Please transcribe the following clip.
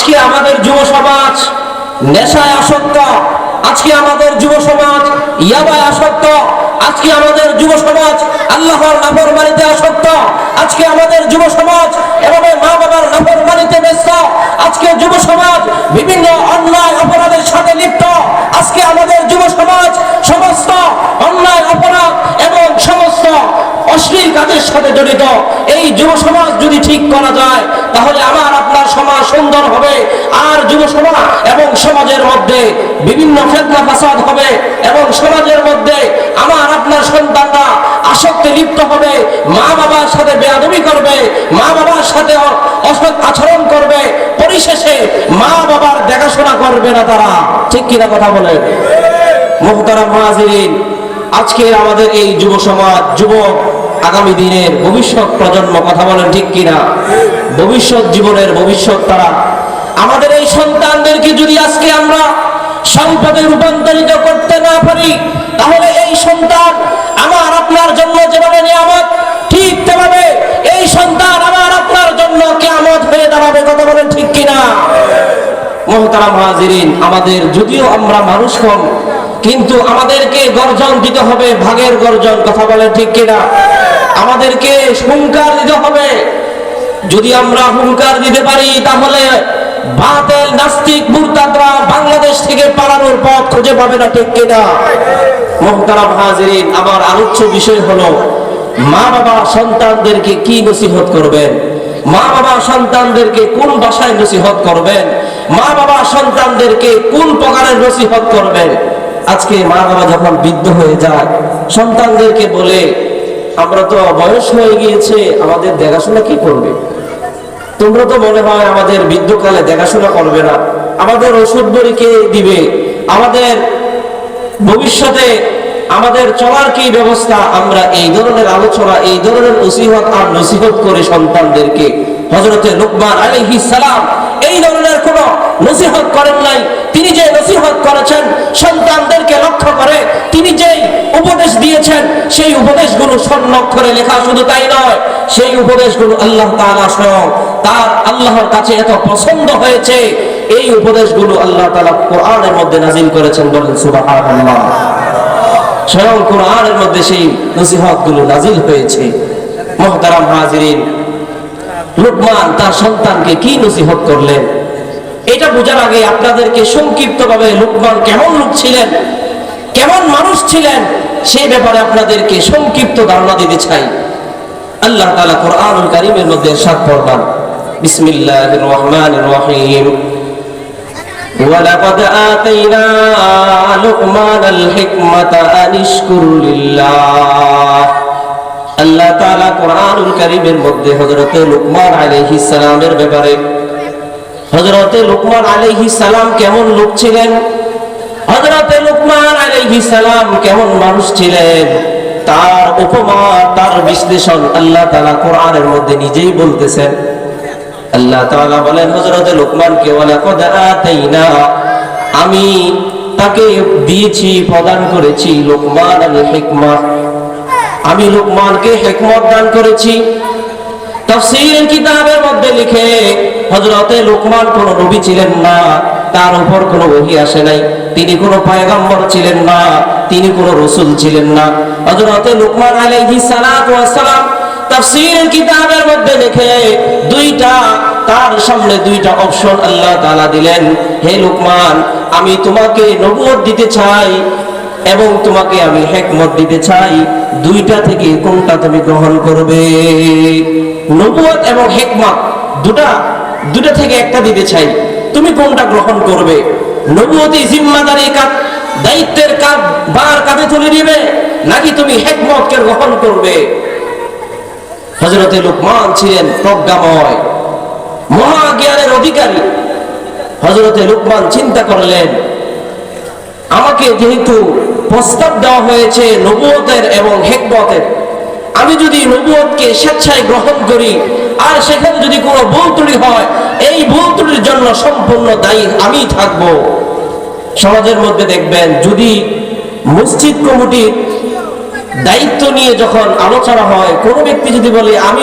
আজকে আমাদের যুব সমাজ নেশায় আসক্ত, আজকে আমাদের যুব সমাজ ইয়াবায় আসক্ত, আজকে আমাদের যুব সমাজ আল্লাহর নাফরমানিতে আসক্ত, আজকে আমাদের যুব সমাজ এভাবে মা বাবার নাফরমানিতে ব্যস্ত, আজকে যুব সমাজ বিভিন্ন অন্যায় অপরাধের সাথে লিপ্ত, আজকে আমাদের যুব সমাজ সমস্ত অন্যায় অপরাধ এবং সমস্ত অশ্লীল কাজের সাথে জড়িত। এই যুব সমাজ যদি ঠিক করা যায়, তাহলে আমার সমাজ সুন্দর হবে, আর যুব সমাজ এবং সমাজের মধ্যে বিভিন্ন ফেতনা ফাসাদ হবে এবং সমাজের মধ্যে আমার আপনার সন্তানরা আসক্তি লিপ্ত হবে মা বাবার সাথে বেয়াদবি করবে মা বাবার সাথে অসৎ আচরণ করবে, পরিশেষে মা বাবার দেখাশোনা করবে না তারা। ঠিক কিনা কথা বলে মোহতারাম হাজিরিন আজকের আমাদের এই যুব সমাজ, যুবক আগামী দিনের ভবিষ্যৎ প্রজন্ম কথা বলেন ঠিক কিনা? ভবিষ্যৎ জীবনের ভবিষ্যৎ তারা। আমাদের এই সন্তানদেরকে যদি আজকে আমরা সম্পদে রূপান্তরিত করতে না পারি, তাহলে এই সন্তান আমার আপনার জন্য যেভাবে নিয়ামত, ঠিক তেভাবে এই সন্তান আমার আপনার জন্য কেমত হয়ে দাঁড়াবে, কথা বলেন ঠিক কিনা? মোহতারাম হাজিরিন, আমাদের যদিও আমরা মানুষ কম কিন্তু আমাদেরকে গর্জন দিতে হবে, ভাগের গর্জন, কথা বলে ঠিক কিনা? আমাদেরকে হুঙ্কার দিতে হবে। যদি আমরা হুঙ্কার দিতে পারি, তাহলে বাতেল, নাস্তিক মুরতাদরা বাংলাদেশ থেকে পালানোর পথ খুঁজে পাবে না ঠিক কিনা। মোহতারাম হাজিরিন আমার আলোচ্য বিষয় হলো মা বাবা সন্তানদেরকে কি নসিহত করবেন? মা বাবা সন্তানদেরকে কোন ভাষায় নসিহত করবেন? মা বাবা সন্তানদেরকে কোন প্রকারের নসিহত করবেন? আজকে মা বাবা যখন বৃদ্ধ হয়ে যায়, সন্তানদেরকে বলে আমরা তো বয়স হয়ে গিয়েছে, আমাদের দেখাশোনা কি করবে? তোমরা তো মনে হয় আমাদের বৃদ্ধকালে দেখাশোনা করবে না। আমাদের ওষুধ বড়ি কে দিবে? আমাদের ভবিষ্যতে আমাদের চলার কি ব্যবস্থা? আমরা এই ধরনের আলোচনা, এই ধরনের নসিহত আর নসিহত করে সন্তানদেরকে হজরতে লোকমান আলাইহি সালাম এই ধরনের কোন নসিহত করেন নাই। তিনি যে নসিহত করেছেন সন্তানদেরকে লক্ষ্য করে তিনি যেই উপদেশ দিয়েছেন সেই উপদেশগুলো স্বর্ণাক্ষরে লেখা শুধু তাই নয়, সেই উপদেশগুলো আল্লাহ তাআলা স্বয়ং তার আল্লাহর কাছে এত পছন্দ হয়েছে, এই উপদেশগুলো আল্লাহ তাআলা কোরআনের মধ্যে নাজিল করেছেন বলেন সুবহানাল্লাহ। স্বয়ং কোরআনের মধ্যে সেই নসিহতগুলো নাজিল হয়েছে। মোহতারাম হাজিরিন, লুকমান তার সন্তানকে কি নসিহত করলেন? এটা বোঝার আগে আপনাদেরকে সংক্ষিপ্ত ভাবে লুকমান কেমন লোক ছিলেন? কেমন মানুষ ছিলেন? সেই ব্যাপারে আপনাদেরকে সংক্ষিপ্ত ধারণা দিতে চাই আল্লাহ তাআলা কোরআনুল কারীমের মধ্যে সাত ফরমান বিসমিল্লাহির রহমানির রহিম ولقد آتينا لقمان الحكمة أن اشكر لله আল্লাহ তাআলা কোরআনুল কারীমের মধ্যে হযরতে লুকমান আলাইহিস সালামের ব্যাপারে হযরতে লুকমান আলাইহিস সালাম কেমন লোক ছিলেন হযরতে লুকমান আলাইহিস সালাম কেমন মানুষ ছিলেন? তার উপমা, তার বিশ্লেষণ আল্লাহ তাআলা কোরআনের মধ্যে নিজেই বলতেছেন। আল্লাহ তাআলা বলেন, হযরতে লোকমানকে, ওয়ালাকাদ আতাইনা, আমি তাকে দিয়েছি, প্রদান করেছি লোকমান আল হিকমা। আমি লোকমানকে হিকমত দান করেছি। তাফসীর কিতাবের মধ্যে লিখে হযরতে লোকমান কোন নবী ছিলেন না। তার উপর কোনো ওহী আসে নাই। তিনি কোনো পয়গম্বর ছিলেন না, তিনি কোনো রসূল ছিলেন না। হযরতে লোকমান আলাইহিস সালাতু ওয়াস সালাম কিতাবের মধ্যে লিখে দুইটা, তার সামনে দুইটা অপশন আল্লাহ তাআলা দিলেন, হে লোকমান, আমি তোমাকে নবুয়ত দিতে চাই এবং তোমাকে আমি হিকমত দিতে চাই। দুইটা থেকে কোনটা তুমি গ্রহণ করবে? নবুয়ত এবং হিকমত দুটা দুটা থেকে একটা দিতে চাই। তুমি কোনটা গ্রহণ করবে? নবুয়তি জিম্মাদারি কাজ, দায়িত্বের কাজ বার কাঁধে তুলে দিবে নাকি তুমি হেকমতকে গ্রহণ করবে? হজরতে লুকমান ছিলেন প্রজ্ঞাময়, মহাজ্ঞানের অধিকারী। হজরতে লুকমান চিন্তা করলেন, আমাকে যেহেতু প্রস্তাব দেওয়া হয়েছে নবুয়তের এবং হেকমতের, আমি যদি নবুয়তকে স্বেচ্ছায় গ্রহণ করি আর সেখানে যদি কোনো ভুল ত্রুটি হয়, এই ভুল ত্রুটির জন্য সম্পূর্ণ দায়ী আমি থাকব। সমাজের মধ্যে দেখবেন, যদি মসজিদ কমিটির দায়িত্ব নিয়ে যখন আলোচনা হয়, কোনো ব্যক্তি যদি বলে, আমি